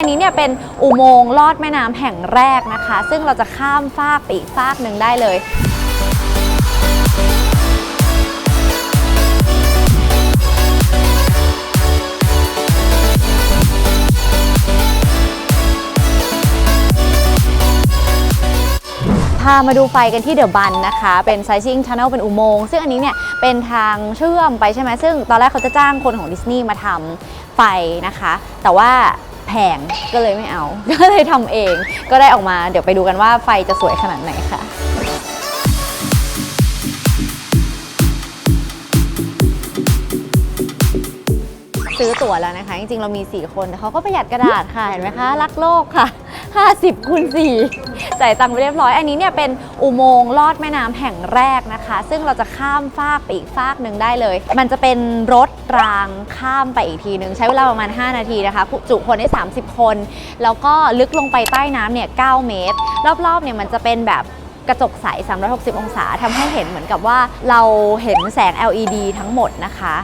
อันนี้เนี่ยเป็นอุโมงค์ลอดแม่น้ำแห่งแรกนะคะ ซึ่งเราจะข้ามฟากไปอีกฟากหนึ่งได้เลย พามาดูไฟกันที่เดอะบันนะคะ เป็นไซซิ่งช n นลเป็นอุโมงค์ซึ่งอันนี้เนี่ยเป็นทางเชื่อมไปใช่ไหมซึ่งตอนแรกเขาจะจ้างคนของดิสนีย์มาทำไฟนะคะ แต่ว่า แพงก็เลยไม่เอา ก็เลยทำเอง ก็ได้ออกมาเดี๋ยวไปดูกันว่าไฟจะสวยขนาดไหนค่ะซื้อตั๋วแล้วนะคะ จริงๆ เรามี 4 คนแต่เขาก็ประหยัดกระดาษค่ะ เห็นไหมคะ รักโลกค่ะ 50คูณ4จ่ายตังค์ไปเรียบร้อย อันนี้เนี่ยเป็นอุโมงค์ลอดแม่น้ำแห่งแรกนะคะ ซึ่งเราจะข้ามฟากไปอีกฟากหนึ่งได้เลย มันจะเป็นรถรางข้ามไปอีกทีหนึ่งใช้เวลาประมาณ 5 นาทีนะคะ จุคนได้ 30 คน แล้วก็ลึกลงไปใต้น้ำเนี่ย9เมตร รอบๆเนี่ยมันจะเป็นแบบกระจกใส 360 องศาทำให้เห็นเหมือนกับว่าเราเห็นแสง LED ทั้งหมดนะคะ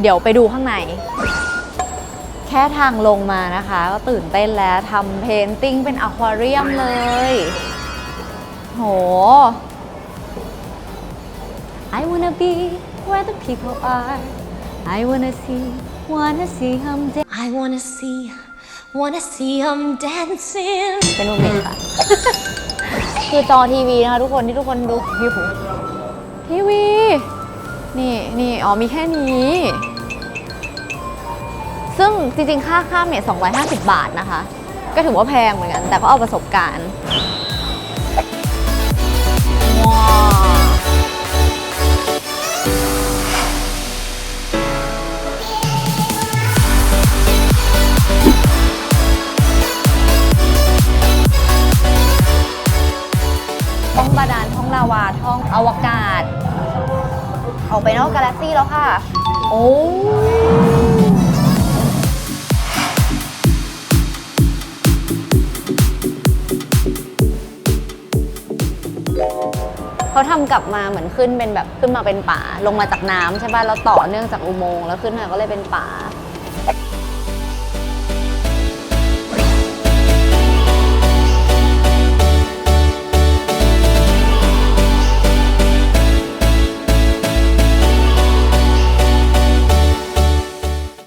เดี๋ยวไปดูข้างใน แค่ทางลงมานะคะ ก็ตื่นเต้นแล้วทำเพนติ้งเป็นอควาเรียมเลย โห I wanna be where the people are I wanna see wanna see them dance I wanna see, wanna see them dancing. เป็นรูปเด็กค่ะ คือจอทีวีนะคะทุกคนที่ทุกคนดูพี่หูทีวี นี่นี่อ๋อมีแค่นี้ ซึ่งจริงๆ ค่าข้ามเนี่ย250 บาทนะคะ ก็ถือว่าแพงเหมือนกัน แต่ก็เอาประสบการณ์ท้องบาดาลท้องลาวาท้องอวกาศ ออกไปนอกกาแล็กซี่แล้วค่ะ โอ้ เขาทำกลับมาเหมือนขึ้นเป็นแบบขึ้นมาเป็นป่าลงมาจากน้ำใช่ป่ะแล้วต่อเนื่องจากอุโมงค์แล้วขึ้นมาก็เลยเป็นป่า